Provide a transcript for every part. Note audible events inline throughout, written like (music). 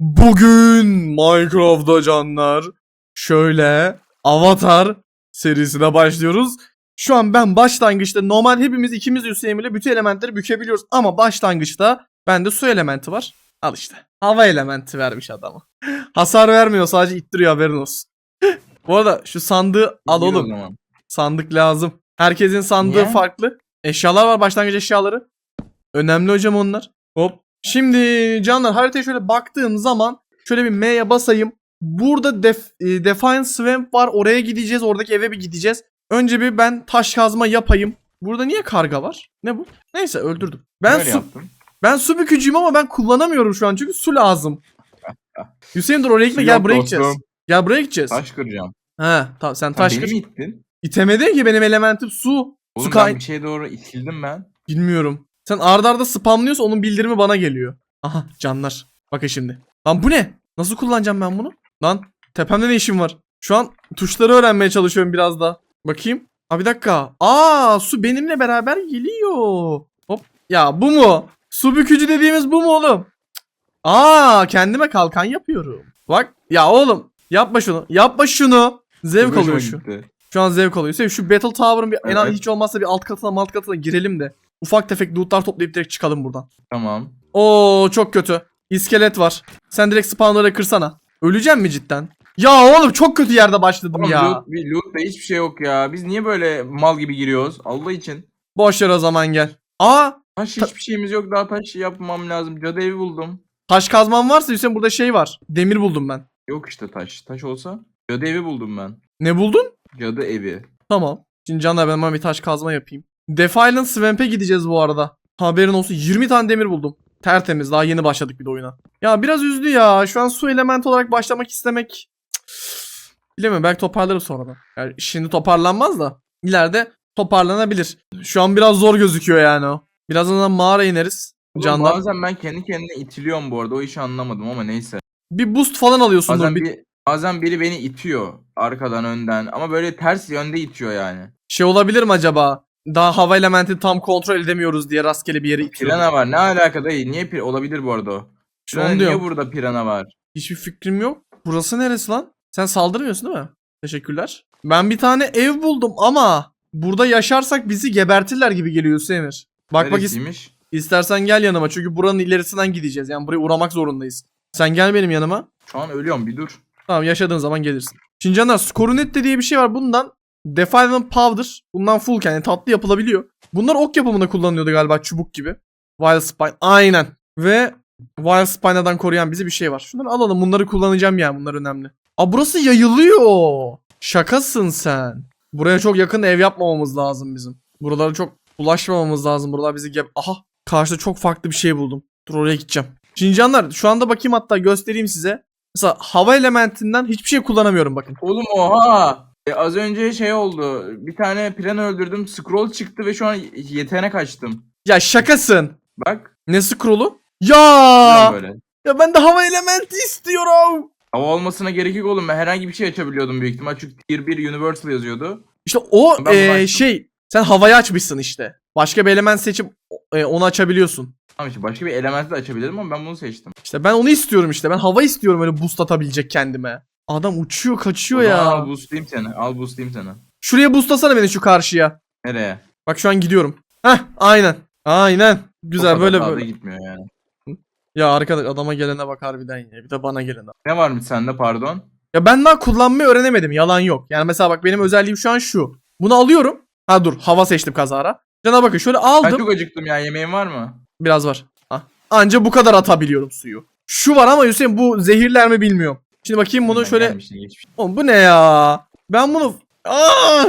Bugün Minecraft'ta canlar şöyle Avatar serisine başlıyoruz. Şu an ben başlangıçta normal hepimiz ikimiz Hüseyin ile bütün elementleri bükebiliyoruz ama başlangıçta bende su elementi var. Al işte. Hava elementi vermiş adama. (laughs) Hasar vermiyor sadece ittiriyor haberin olsun. (laughs) Bu arada şu sandığı al oğlum. Sandık lazım. Herkesin sandığı Niye? farklı. Eşyalar var başlangıç eşyaları. Önemli hocam onlar. Hop. Şimdi canlar haritaya şöyle baktığım zaman şöyle bir M'ye basayım. Burada def, e, Defiant Swamp var. Oraya gideceğiz. Oradaki eve bir gideceğiz. Önce bir ben taş kazma yapayım. Burada niye karga var? Ne bu? Neyse öldürdüm. Ben Böyle su, yaptım. ben su bükücüyüm ama ben kullanamıyorum şu an çünkü su lazım. (laughs) Hüseyin dur oraya gitme Su gel yok buraya dostum. gideceğiz. Gel buraya gideceğiz. Taş kıracağım. He tamam sen Taş taş beni kır. mi ittin? İtemedin ki benim elementim su. Oğlum su ben kay- bir şeye doğru itildim ben. Bilmiyorum. Sen ardarda arda spamlıyorsa onun bildirimi bana geliyor. Aha canlar. Bakın şimdi. Lan bu ne? Nasıl kullanacağım ben bunu? Lan tepemde ne işim var? Şu an tuşları öğrenmeye çalışıyorum biraz da. Bakayım. Aa bir dakika. Aa su benimle beraber geliyor. Hop. Ya bu mu? Su bükücü dediğimiz bu mu oğlum? Aa kendime kalkan yapıyorum. Bak ya oğlum yapma şunu. Yapma şunu. Zevk alıyor şu. gitti. Şu an zevk alıyor. Şu Battle Tower'ın bir en az Evet. hiç olmazsa bir alt katına alt katına girelim de. Ufak tefek lootlar toplayıp direkt çıkalım buradan. Tamam. Oo çok kötü. İskelet var. Sen direkt spawnları kırsana. Öleceğim mi cidden? Ya oğlum çok kötü yerde başladım Oğlum ya. loot, bir loot da hiçbir şey yok ya. Biz niye böyle mal gibi giriyoruz? Allah için. Boş ver o zaman gel. Aa Taş Ta- hiçbir şeyimiz yok. Daha taş yapmam lazım. Cadı evi buldum. taş kazman varsa Hüseyin burada şey var. Demir buldum ben. Yok işte taş. Taş olsa. Cadı evi buldum ben. Ne buldun? Cadı evi. Tamam. Şimdi Canlar ben hemen bir taş kazma yapayım. Defiant Swamp'e gideceğiz bu arada. Haberin olsun 20 tane demir buldum. Tertemiz daha yeni başladık bir de oyuna. Ya biraz üzdü ya. Şu an su elementi olarak başlamak istemek. Bilemiyorum belki toparlarım sonradan. Yani şimdi toparlanmaz da. ileride toparlanabilir. Şu an biraz zor gözüküyor yani o. Birazdan mağara ineriz. Canlar. Bazen ben kendi kendine itiliyorum bu arada. O işi anlamadım ama neyse. Bir boost falan alıyorsundur. Bazen, Bir bir, bazen biri beni itiyor. Arkadan önden. Ama böyle ters yönde itiyor yani. şey olabilir mi acaba? Daha hava elementi tam kontrol edemiyoruz diye rastgele bir yere itiyor. Pirana var. Ne alaka dayı? Niye pir olabilir bu arada o? İşte Pirana onu niye diyorum. burada pirana var? Hiçbir fikrim yok. Burası neresi lan? Sen saldırmıyorsun değil mi? Teşekkürler. Ben bir tane ev buldum ama burada yaşarsak bizi gebertirler gibi geliyor Hüseyin'ir. Bak bak is- Neresiymiş? istersen gel yanıma çünkü buranın ilerisinden gideceğiz. Yani buraya uğramak zorundayız. Sen gel benim yanıma. Şu an ölüyorum bir dur. Tamam yaşadığın zaman gelirsin. Şimdi canlar Scoronette diye bir şey var. Bundan Defilement Powder. Bundan full yani tatlı yapılabiliyor. Bunlar ok yapımında kullanılıyordu galiba çubuk gibi. Wild Spine. Aynen. Ve Wild Spine'dan koruyan bizi bir şey var. Şunları alalım. Bunları kullanacağım yani. Bunlar önemli. Aa burası yayılıyor. Şakasın sen. Buraya çok yakın ev yapmamamız lazım bizim. Buralara çok ulaşmamamız lazım. Buralar bizi geb... Aha. Karşıda çok farklı bir şey buldum. Dur oraya gideceğim. Şimdi canlar şu anda bakayım hatta göstereyim size. Mesela hava elementinden hiçbir şey kullanamıyorum bakın. Oğlum oha! E, az önce şey oldu. Bir tane pirana öldürdüm. Scroll çıktı ve şu an yetenek açtım. Ya şakasın. Bak. Ne scroll'u? Ya! böyle. Ya ben de hava elementi istiyorum. Hava olmasına gerek yok oğlum. Ben herhangi bir şey açabiliyordum büyük ihtimal. Çünkü Tier 1 Universal yazıyordu. İşte o Ben bunu açtım. şey sen havayı açmışsın işte. Başka bir element seçip e, onu açabiliyorsun. Tamam işte başka bir element de açabilirim ama ben bunu seçtim. İşte ben onu istiyorum işte. Ben hava istiyorum öyle boost atabilecek kendime. Adam uçuyor kaçıyor ya. Al boostlayayım seni. Al boostlayayım seni. Şuraya boostlasana beni şu karşıya. Nereye? Bak şu an gidiyorum. Heh aynen. Aynen. Güzel böyle böyle. gitmiyor yani. Ya arkadaş adama gelene bak harbiden ya. Bir de bana gelene. Ne varmış sende pardon? Ya ben daha kullanmayı öğrenemedim. Yalan yok. Yani mesela bak benim özelliğim şu an şu. Bunu alıyorum. Ha dur hava seçtim kazara. Cana bakın şöyle Ben aldım. çok acıktım ya. Yemeğin var mı? Biraz var. Ha. Anca bu kadar atabiliyorum suyu. Şu var ama Hüseyin bu zehirler mi bilmiyorum. Şimdi bakayım bunu şöyle. Oğlum bu ne ya? Ben bunu... Aa!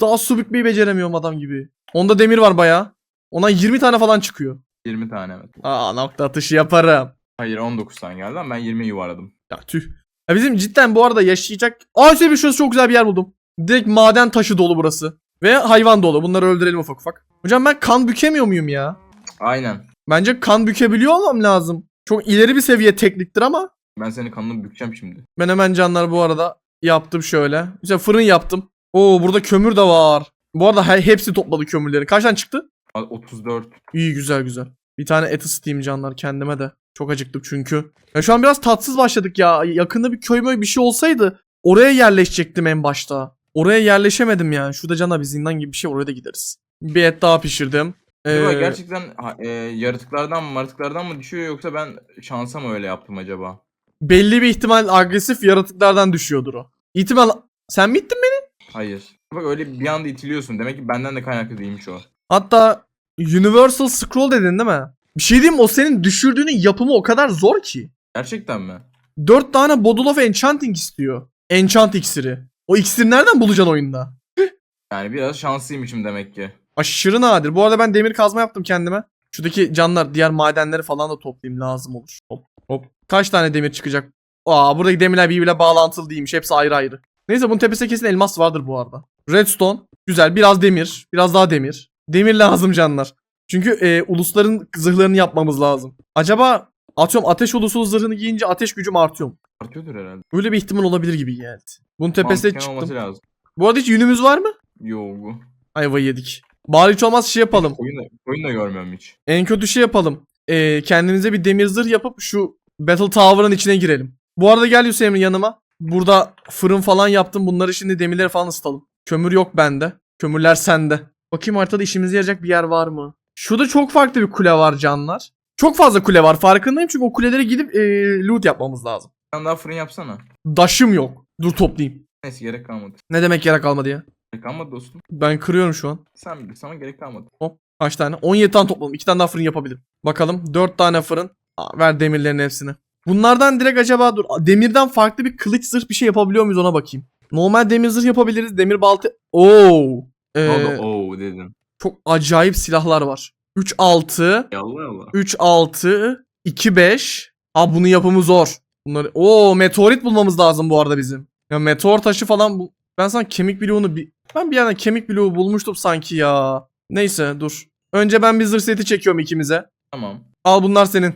Daha su bükmeyi beceremiyorum adam gibi. Onda demir var baya. Ona 20 tane falan çıkıyor. 20 tane evet. Aa nokta atışı yaparım. Hayır 19 tane geldi ama ben 20 yuvarladım. Ya tüh. Ya bizim cidden bu arada yaşayacak... Aa Hüseyin bir şurası çok güzel bir yer buldum. Direkt maden taşı dolu burası. Ve hayvan dolu. Bunları öldürelim ufak ufak. Hocam ben kan bükemiyor muyum ya? Aynen. Bence kan bükebiliyor olmam lazım. Çok ileri bir seviye tekniktir ama Ben senin kanını bükeceğim şimdi. ben hemen canlar bu arada yaptım şöyle. Mesela fırın yaptım. Oo burada kömür de var. Bu arada he- hepsi topladı kömürleri. Kaç tane çıktı? Al, 34. İyi güzel güzel. Bir tane et ısıtayım canlar kendime de. Çok acıktım çünkü. Ya şu an biraz tatsız başladık ya. Yakında bir köy möy bir şey olsaydı oraya yerleşecektim en başta. Oraya yerleşemedim yani. Şurada cana bir zindan gibi bir şey oraya da gideriz. Bir et daha pişirdim. Acaba Ee, gerçekten ha- e, yaratıklardan mı maratıklardan mı düşüyor yoksa ben şansa mı öyle yaptım acaba? Belli bir ihtimal agresif yaratıklardan düşüyordur o. İhtimal... Sen mi ittin beni? Hayır. Bak öyle bir anda itiliyorsun. Demek ki benden de kaynaklı değilmiş o. Hatta Universal Scroll dedin değil mi? Bir şey diyeyim? O senin düşürdüğünün yapımı o kadar zor ki. Gerçekten mi? 4 tane Bottle of Enchanting istiyor. Enchant iksiri. O iksiri nereden bulacaksın oyunda? Yani biraz şanslıymışım demek ki. Aşırı nadir. Bu arada ben demir kazma yaptım kendime. Şuradaki canlar, diğer madenleri falan da toplayayım lazım olur. Hop hop. Kaç tane demir çıkacak? Aa buradaki demirler birbiriyle bağlantılı değilmiş. Hepsi ayrı ayrı. Neyse bunun tepesinde kesin elmas vardır bu arada. Redstone. Güzel. Biraz demir. Biraz daha demir. Demir (laughs) lazım canlar. Çünkü e, ulusların zırhlarını yapmamız lazım. Acaba atıyorum ateş ulusu zırhını giyince ateş gücüm artıyor mu? Artıyordur herhalde. Öyle bir ihtimal olabilir gibi geldi. Bunun tepesine Mantıken çıktım. lazım. Bu arada hiç yünümüz var mı? Yo bu. Ayva yedik. Bari hiç olmaz şey yapalım. Oyun da, oyun da görmüyorum hiç. En kötü şey yapalım. Ee, kendimize bir demir zırh yapıp şu Battle Tower'ın içine girelim. Bu arada gel Hüseyin yanıma. Burada fırın falan yaptım. Bunları şimdi demirleri falan ısıtalım. Kömür yok bende. Kömürler sende. Bakayım haritada işimize yarayacak bir yer var mı? Şurada çok farklı bir kule var canlar. Çok fazla kule var farkındayım çünkü o kulelere gidip ee, loot yapmamız lazım. Sen daha fırın yapsana. Daşım yok. Dur toplayayım. Neyse gerek kalmadı. Ne demek yere kalmadı ya? Gerek kalmadı dostum. Ben kırıyorum şu an. Sen bilirsin ama gerek kalmadı. Hop. Kaç tane? 17 tane topladım. 2 tane daha fırın yapabilirim. Bakalım. 4 tane fırın. Aa, ver demirlerin hepsini. Bunlardan direkt acaba dur. Demirden farklı bir kılıç zırh bir şey yapabiliyor muyuz ona bakayım. Normal demir zırh yapabiliriz. Demir balta. Oo. Ee, oldu? Oo dedin. çok acayip silahlar var. 3 6 Yallah yallah. 3 6 2 5. Aa bunun yapımı zor. Bunları Oo meteorit bulmamız lazım bu arada bizim. Ya meteor taşı falan bu. Ben sana kemik bloğunu bir ben bir yerden kemik bloğu bulmuştum sanki ya. Neyse dur. Önce ben bir zırh seti çekiyorum ikimize. Tamam. Al bunlar senin.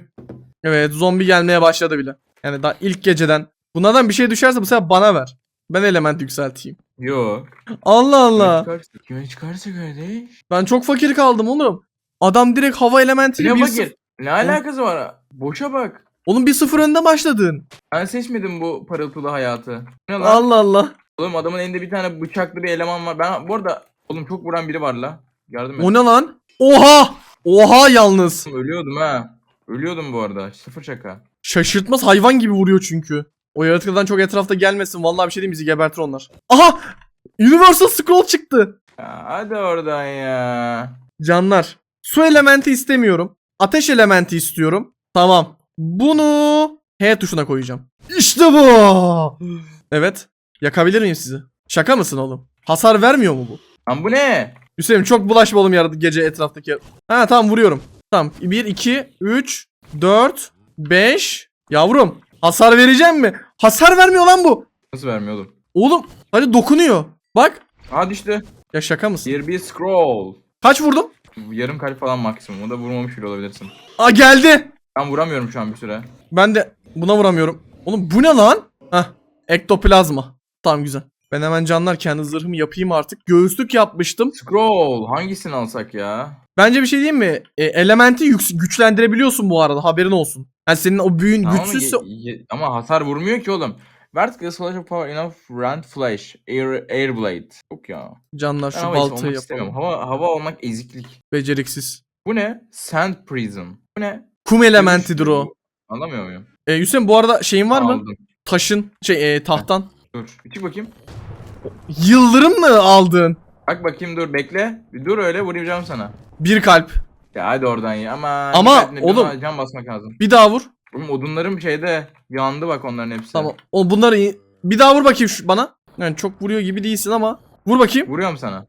Evet zombi gelmeye başladı bile. Yani daha ilk geceden. Bunlardan bir şey düşerse bu sefer bana ver. Ben element yükselteyim. Yok. Allah Allah. Çıkarsa, kime çıkarsa kardeş? Ben çok fakir kaldım oğlum. Adam direkt hava elementiyle Ne bir. Ne alakası var? Boşa bak. Oğlum bir sıfır önde başladın. Ben seçmedim bu parıltılı hayatı. Ne lan? Allah Allah. Oğlum adamın elinde bir tane bıçaklı bir eleman var. Ben bu arada oğlum çok vuran biri var la. Yardım et. O ne lan? Oha! Oha yalnız. Ölüyordum ha. Ölüyordum bu arada. Sıfır şaka. Şaşırtmaz hayvan gibi vuruyor çünkü. O yaratıklardan çok etrafta gelmesin. Vallahi bir şey diyeyim bizi gebertir onlar. Aha! Universal Scroll çıktı. Ya, hadi oradan ya. Canlar. Su elementi istemiyorum. Ateş elementi istiyorum. Tamam. Bunu H tuşuna koyacağım. İşte bu. Evet. Yakabilir miyim sizi? Şaka mısın oğlum? Hasar vermiyor mu bu? Lan bu ne? Hüseyin çok bulaşma oğlum yaradı gece etraftaki. Ha tamam vuruyorum. Tamam. 1, 2, 3, 4, 5. Yavrum hasar vereceğim mi? Hasar vermiyor lan bu. Nasıl vermiyor oğlum? Oğlum hadi dokunuyor. Bak. Aa düştü. Ya şaka mısın? Bir bir scroll. Kaç vurdum? Yarım kalp falan maksimum. O da vurmamış bile olabilirsin. Aa geldi. Ben vuramıyorum şu an bir süre. Ben de buna vuramıyorum. Oğlum bu ne lan? Hah. Ektoplazma. Tamam güzel. Ben hemen canlar kendi zırhımı yapayım artık. Göğüslük yapmıştım. Scroll. Hangisini alsak ya? Bence bir şey diyeyim mi? E, elementi yük- güçlendirebiliyorsun bu arada. Haberin olsun. Yani senin o büyün Ama, güçsüzse... ye- ye- ama hasar vurmuyor ki oğlum. Vertical slash of power enough rand flash. Air, air blade. Yok ya. Canlar Ben şu hava içi baltayı olmak istemiyorum. yapalım. Hava, hava olmak eziklik. Beceriksiz. Bu ne? Sand prism. Bu ne? Kum elementidir o. Anlamıyor muyum? E, Hüseyin bu arada şeyin var mı? Aldım. Taşın, şey e, tahtan. Dur. Bir çık bakayım. Yıldırım mı aldın? Bak bakayım dur bekle. Bir dur öyle vuracağım sana. Bir kalp. Ya hadi oradan ya ama. Ama dikkatli, oğlum- Can basmak lazım. Bir daha vur. Oğlum odunlarım şeyde yandı bak onların hepsi. Tamam. O bunları iyi- bir daha vur bakayım şu bana. Yani çok vuruyor gibi değilsin ama vur bakayım. Vuruyorum sana.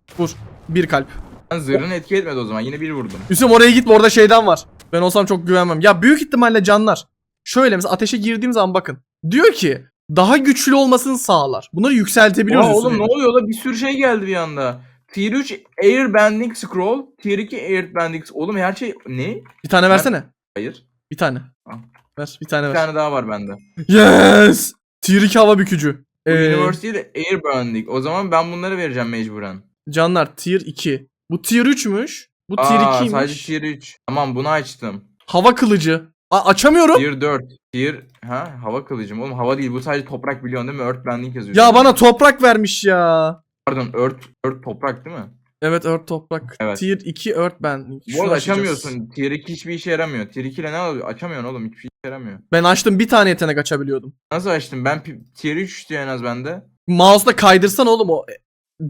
Bir kalp. Ben zırhını etki etmedi o zaman. Yine bir vurdum. Hüseyin oraya gitme orada şeyden var. Ben olsam çok güvenmem. Ya büyük ihtimalle canlar. Şöyle mesela ateşe girdiğim zaman bakın. Diyor ki daha güçlü olmasını sağlar. Bunları yükseltebiliyoruz. Aa, oğlum ne oluyor la bir sürü şey geldi bir anda. Tier 3 Airbending Scroll. Tier 2 Airbending Oğlum her şey ne? Bir tane versene. Hayır. Bir tane. Al. Ver bir tane Bir ver. tane daha var bende. Yes! Tier 2 hava bükücü. Bu Ee, University de Airbending. O zaman ben bunları vereceğim mecburen. canlar tier 2. Bu tier 3'müş. Bu tier Aa 2'ymiş. sadece Tier 3. Tamam bunu açtım. Hava kılıcı. Aa, açamıyorum. Tier 4. Tier ha hava kılıcım. Oğlum hava değil bu sadece toprak biliyorsun değil mi? Earth Bending yazıyor. Ya bana toprak vermiş ya. Pardon Earth, Earth toprak değil mi? Evet Earth toprak. Evet. Tier 2 Earth ben. Bu arada açamıyorsun. Tier 2 hiçbir işe yaramıyor. Tier 2 ile ne oluyor? Açamıyorsun oğlum hiçbir işe yaramıyor. Ben açtım bir tane yetenek açabiliyordum. Nasıl açtım? Ben pi- tier 3 diyor en az bende. Mouse'da kaydırsan oğlum o.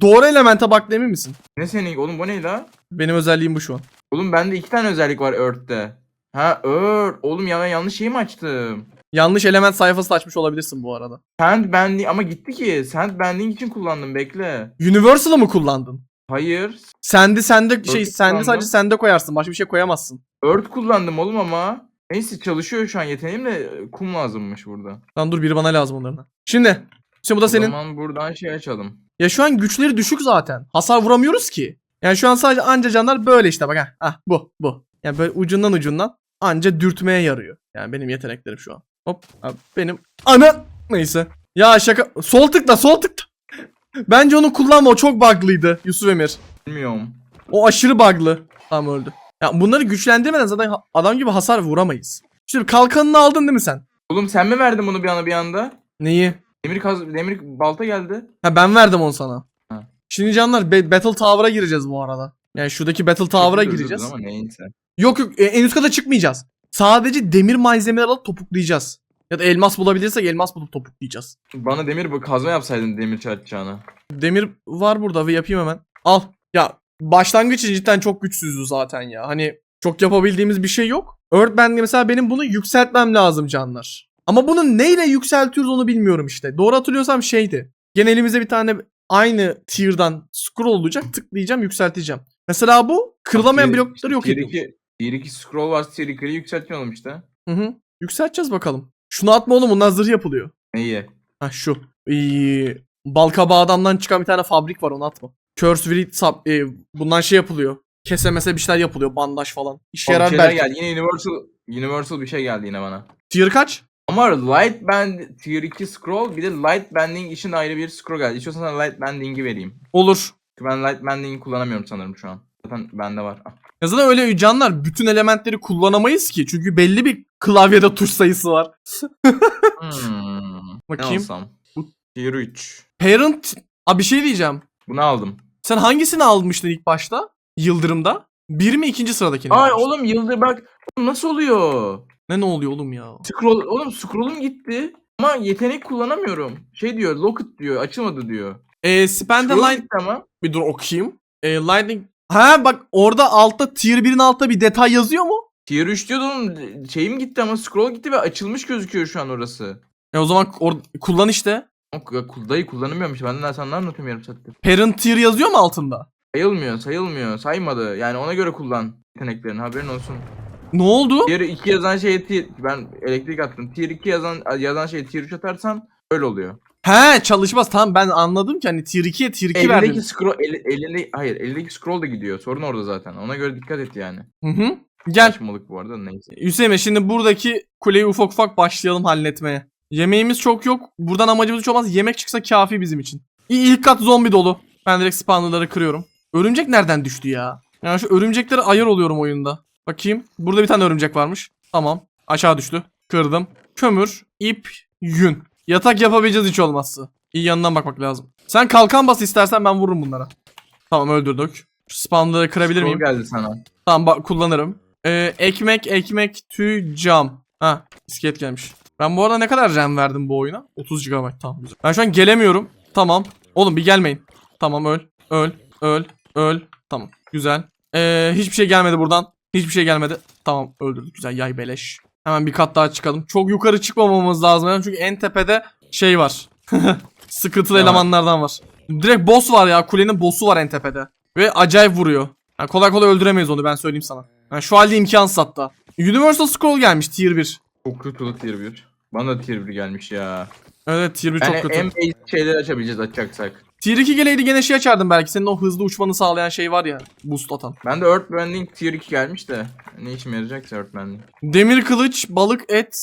Doğru elemente bak emin misin? Ne senin? Oğlum bu ne la? Benim özelliğim bu şu an. Oğlum bende iki tane özellik var Earth'te. Ha Earth. Oğlum ya ben yanlış şeyi mi açtım? Yanlış element sayfası açmış olabilirsin bu arada. Sand bending ama gitti ki. Sand bending için kullandım bekle. Universal'ı mı kullandın? Hayır. Sendi sende şey Earth'ü sendi sadece sende koyarsın. Başka bir şey koyamazsın. Earth kullandım oğlum ama. Neyse çalışıyor şu an yeteneğim de kum lazımmış burada. Lan dur biri bana lazım onlardan. Şimdi. Şimdi bu da O senin. zaman buradan şey açalım. Ya şu an güçleri düşük zaten. Hasar vuramıyoruz ki. Yani şu an sadece anca canlar böyle işte bak ha. Ah bu bu. Yani böyle ucundan ucundan anca dürtmeye yarıyor. Yani benim yeteneklerim şu an. Hop. Abi benim ana neyse. Ya şaka sol tıkla sol tıkla. Bence onu kullanma o çok bug'lıydı Yusuf Emir. Bilmiyorum. O aşırı bug'lı. Tamam öldü. Ya bunları güçlendirmeden zaten adam gibi hasar vuramayız. Şimdi kalkanını aldın değil mi sen? Oğlum sen mi verdin bunu bir anda bir anda? Neyi? Demir kaz demir balta geldi. Ha ben verdim onu sana. Ha. Şimdi canlar Battle Tower'a gireceğiz bu arada. Yani şuradaki Battle Tower'a gireceğiz. Ama neyse. Yok yok e, en üst kata çıkmayacağız. Sadece demir malzemeler alıp topuklayacağız. Ya da elmas bulabilirsek elmas bulup topuklayacağız. Bana demir bu kazma yapsaydın demir çarpacağına. Demir var burada ve yapayım hemen. Al. Ya başlangıç için cidden çok güçsüzdü zaten ya. Hani çok yapabildiğimiz bir şey yok. Earthband mesela benim bunu yükseltmem lazım canlar. Ama bunu neyle yükseltiyoruz onu bilmiyorum işte. Doğru hatırlıyorsam şeydi. Gene elimizde bir tane aynı tier'dan scroll olacak. Tıklayacağım yükselteceğim. Mesela bu kırılamayan blokları yok ediyor. 2, tier 2 scroll var tier 2'yi yükseltmeyelim işte. Hı hı. Yükselteceğiz bakalım. Şunu atma oğlum bundan zırh yapılıyor. Neyi? Ha şu. Ee, Balkabağı adamdan çıkan bir tane fabrik var onu atma. Curse Virit sap, e, bundan şey yapılıyor. Kesemese bir şeyler yapılıyor. Bandaj falan. İşe yarar belki. geldi. Yine universal universal bir şey geldi yine bana. Tier kaç? Ama light band tier 2 scroll bir de light bending için ayrı bir scroll geldi. İstiyorsan sana light bending'i vereyim. Olur. Çünkü ben light bending'i kullanamıyorum sanırım şu an. Zaten bende var. Ah. Ya zaten öyle canlar bütün elementleri kullanamayız ki. Çünkü belli bir klavyede tuş sayısı var. Hmm. Ne Bakayım. alsam? Bu tier 3. Parent... Abi bir şey diyeceğim. Bunu aldım. Sen hangisini almıştın ilk başta? Yıldırım'da. Bir mi ikinci sıradakini? Ay almıştın? oğlum yıldır bak. Oğlum nasıl oluyor? Ne ne oluyor oğlum ya? Scroll oğlum scroll'um gitti. Ama yetenek kullanamıyorum. Şey diyor, locket diyor, açılmadı diyor. Eee Spend the gitti ama. Bir dur okuyayım. Eee Lightning... Ha bak orada altta tier 1'in altta bir detay yazıyor mu? Tier 3 diyordu oğlum. Şeyim gitti ama scroll gitti ve açılmış gözüküyor şu an orası. E o zaman or- kullan işte. Ama ku- dayı kullanamıyorum işte. Ben de sana ne anlatıyorum yarım saattir. Parent tier yazıyor mu altında? Sayılmıyor, sayılmıyor. Saymadı. Yani ona göre kullan yeteneklerini. Haberin olsun. Ne oldu? Tier 2 yazan şeye tier, ben elektrik attım. Tier 2 yazan yazan şeye tier 3 atarsan öyle oluyor. He çalışmaz tamam ben anladım ki hani tier 2'ye tier 2 Elindeki verdim. scroll el, elinde hayır, elindeki scroll da gidiyor. Sorun orada zaten. Ona göre dikkat et yani. Hı hı. Gel Saçmalık bu arada neyse. Hüseyin Bey, şimdi buradaki kuleyi ufak ufak başlayalım halletmeye. Yemeğimiz çok yok. Buradan amacımız hiç olmaz. Yemek çıksa kafi bizim için. İlk kat zombi dolu. Ben direkt spawnerları kırıyorum. Örümcek nereden düştü ya? Yani şu örümceklere ayar oluyorum oyunda. Bakayım. Burada bir tane örümcek varmış. Tamam. Aşağı düştü. Kırdım. Kömür, ip, yün. Yatak yapabileceğiz hiç olmazsa. İyi yanından bakmak lazım. Sen kalkan bas istersen ben vururum bunlara. Tamam öldürdük. Şu spawnları kırabilir miyim? geldi sana. Tamam bak kullanırım. Ee, ekmek, ekmek, tüy, cam. Ha, iskelet gelmiş. Ben bu arada ne kadar RAM verdim bu oyuna? 30 GB. Tamam güzel. Ben şu an gelemiyorum. Tamam. Oğlum bir gelmeyin. Tamam öl. Öl. Öl. Öl. Tamam. Güzel. Ee, hiçbir şey gelmedi buradan. Hiçbir şey gelmedi. Tamam öldürdük. Güzel yay beleş. Hemen bir kat daha çıkalım. Çok yukarı çıkmamamız lazım. Yani çünkü en tepede şey var. (laughs) Sıkıntılı var? elemanlardan var. Direkt boss var ya. Kulenin boss'u var en tepede. Ve acayip vuruyor. Yani kolay kolay öldüremeyiz onu ben söyleyeyim sana. Yani şu halde imkansız hatta. Universal Scroll gelmiş tier 1. Çok kötü tier 1. Bana da tier 1 gelmiş ya. Evet tier 1 çok Yani kötü. en basic şeyleri açabileceğiz açacaksak. Tier 2 geleydi gene şey açardım belki. Senin o hızlı uçmanı sağlayan şey var ya. Boost atan. Ben de Earth Bending tier 2 gelmiş de. Ne işime yarayacaksa Earth Bending. Demir kılıç, balık et.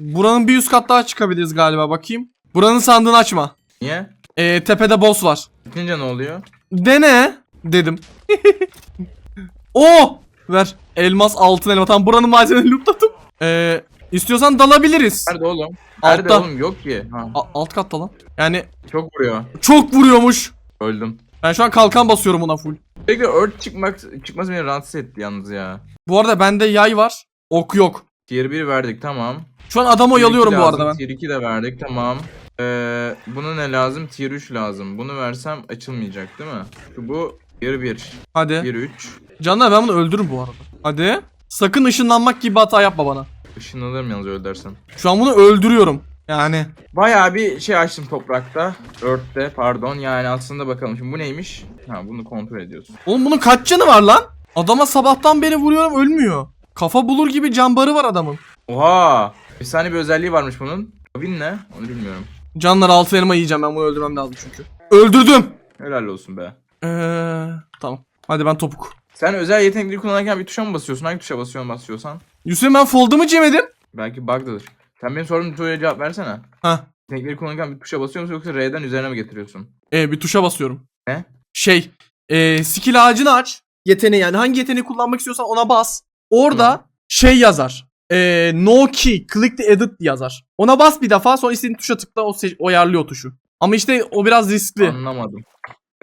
Buranın bir üst kat daha çıkabiliriz galiba bakayım. Buranın sandığını açma. Niye? Ee, tepede boss var. Bitince ne oluyor? Dene dedim. (laughs) Oo! Ver. Elmas altın elma. Tamam buranın malzemelerini lootladım. Ee, istiyorsan dalabiliriz. Nerede oğlum? Nerede Altta. oğlum? Yok ki. Ha, A- alt katta lan. Yani çok vuruyor. çok vuruyormuş. Öldüm. Ben şu an kalkan basıyorum buna full. Peki Earth çıkmak çıkması beni rahatsız etti yalnız ya. Bu arada bende yay var. Ok yok. Tier 1 verdik tamam. Şu an adam Tier oyalıyorum 2 bu lazım, arada ben. Tier 2 de verdik tamam. Ee, bunu ne lazım? Tier 3 lazım. Bunu versem açılmayacak değil mi? Şu bu Tier 1. Hadi. Tier 3. Canlar ben bunu öldürürüm bu arada. Hadi. Sakın ışınlanmak gibi hata yapma bana. Işınlanırım yalnız öyle dersen. Şu an bunu öldürüyorum. Yani. Bayağı bir şey açtım toprakta. Earth'te pardon. Yani aslında bakalım şimdi bu neymiş? Ha bunu kontrol ediyorsun. Oğlum bunun kaç canı var lan? Adama sabahtan beri vuruyorum ölmüyor. Kafa bulur gibi cambarı var adamın. Oha! Efsane bir özelliği varmış bunun. Win ne? Onu bilmiyorum. Canlar altı elma yiyeceğim ben bunu öldürmem lazım çünkü. Öldürdüm. Helal olsun be. Eee tamam. Hadi ben topuk. Sen özel yetenekleri kullanırken bir tuşa mı basıyorsun? Hangi tuşa basıyorsun basıyorsan? Yusuf ben fold'umu yemedim. Belki bug'dadır. Sen benim sorduğum soruya cevap versene. Hah. Yetenekleri kullanırken bir tuşa basıyor musun yoksa R'den üzerine mi getiriyorsun? Ee, bir tuşa basıyorum. Ne? Şey. ee, skill ağacını aç. Yeteneği yani hangi yeteneği kullanmak istiyorsan ona bas. Orada Tamam. şey yazar. Ee, no key, click the edit yazar. Ona bas bir defa sonra istediğin tuşa tıkla o, seç- o ayarlıyor tuşu. Ama işte o biraz riskli. Anlamadım.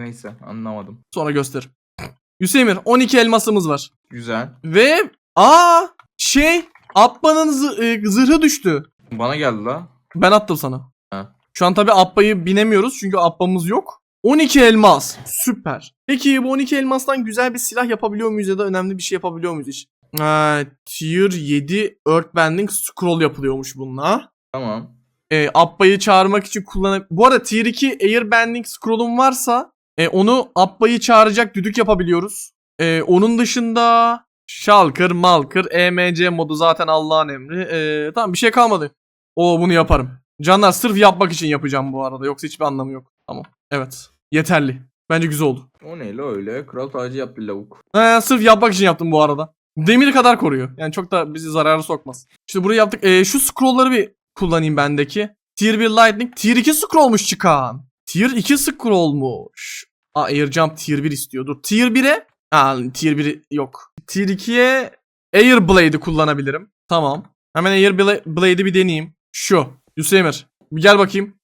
Neyse anlamadım. Sonra göster. Hüseyin 12 elmasımız var. Güzel. Ve aa şey Abba'nın zı- e, zırhı düştü. Bana geldi la. Ben attım sana. Ha. Şu an tabi Abba'yı binemiyoruz çünkü Abba'mız yok. 12 elmas. Süper. Peki bu 12 elmastan güzel bir silah yapabiliyor muyuz ya da önemli bir şey yapabiliyor muyuz hiç? Ee, tier 7 Earthbending Scroll yapılıyormuş bununla. Tamam. Ee, Abba'yı çağırmak için kullan... Bu arada tier 2 Airbending Scroll'un varsa e, onu Abba'yı çağıracak düdük yapabiliyoruz. Ee, onun dışında Shulker, Malker, EMC modu zaten Allah'ın emri. Ee, tamam bir şey kalmadı. O bunu yaparım. Canlar sırf yapmak için yapacağım bu arada. Yoksa hiçbir anlamı yok. Tamam. Evet. Yeterli. Bence güzel oldu. O ne la öyle? Kral tacı yaptı lavuk. He, sırf yapmak için yaptım bu arada. Demir kadar koruyor. Yani çok da bizi zarara sokmaz. İşte burayı yaptık. Ee, şu scrollları bir kullanayım bendeki. Tier 1 Lightning. Tier 2 scrollmuş çıkan. Tier 2 scrollmuş. Aa Air Jump Tier 1 istiyor. Dur Tier 1'e Aa Tier 1 yok. Tier 2'ye Air Blade'i kullanabilirim. Tamam. Hemen Air Bla- Blade'i bir deneyeyim. Şu. Yusemir. Bir gel bakayım.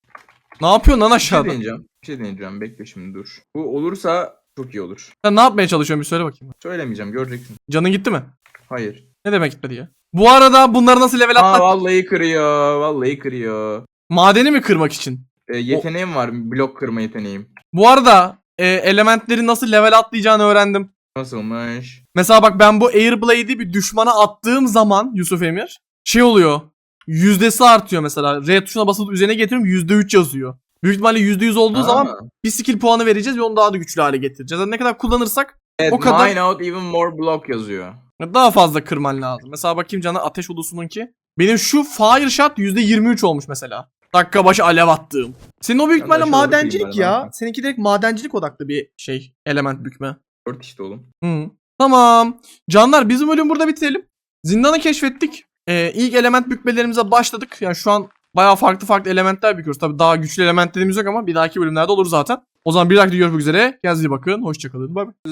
Ne yapıyorsun lan Bir şey aşağıda? deneyeceğim. Bir şey deneyeceğim. Bekle şimdi dur. Bu olursa çok iyi olur. Sen ne yapmaya çalışıyorsun bir söyle bakayım. Söylemeyeceğim göreceksin. Canın gitti mi? Hayır. Ne demek gitmedi ya? Bu arada bunları nasıl level Aa atmak? vallahi kırıyor. Vallahi kırıyor. Madeni mi kırmak için? Ee, yeteneğim var. Blok kırma yeteneğim. Bu arada e, elementleri nasıl level atlayacağını öğrendim. Nasılmış? Mesela bak ben bu Airblade'i bir düşmana attığım zaman Yusuf Emir şey oluyor. Yüzdesi artıyor mesela. R tuşuna basılı üzerine getiriyorum %3 yazıyor. Büyük ihtimalle %100 olduğu Aa. zaman bir skill puanı vereceğiz ve onu daha da güçlü hale getireceğiz. Yani ne kadar kullanırsak Evet, O kadar- Mine out even more block yazıyor. daha fazla kırman lazım. Mesela bakayım cana ateş ulusununki. Benim şu fire shot %23 olmuş mesela. Dakika başı alev attığım. Senin o büyük ihtimalle madencilik ya. Seninki direkt madencilik odaklı bir şey. Element bükme. Dört işte oğlum. Hı. Tamam. Canlar bizim bölüm burada bitirelim. Zindanı keşfettik. Ee, ilk element bükmelerimize başladık. Yani şu an bayağı farklı farklı elementler büküyoruz. Tabii daha güçlü elementlerimiz yok ama bir dahaki bölümlerde olur zaten. O zaman bir dahaki görüşmek üzere. Kendinize iyi bakın. Hoşçakalın. Bay bay.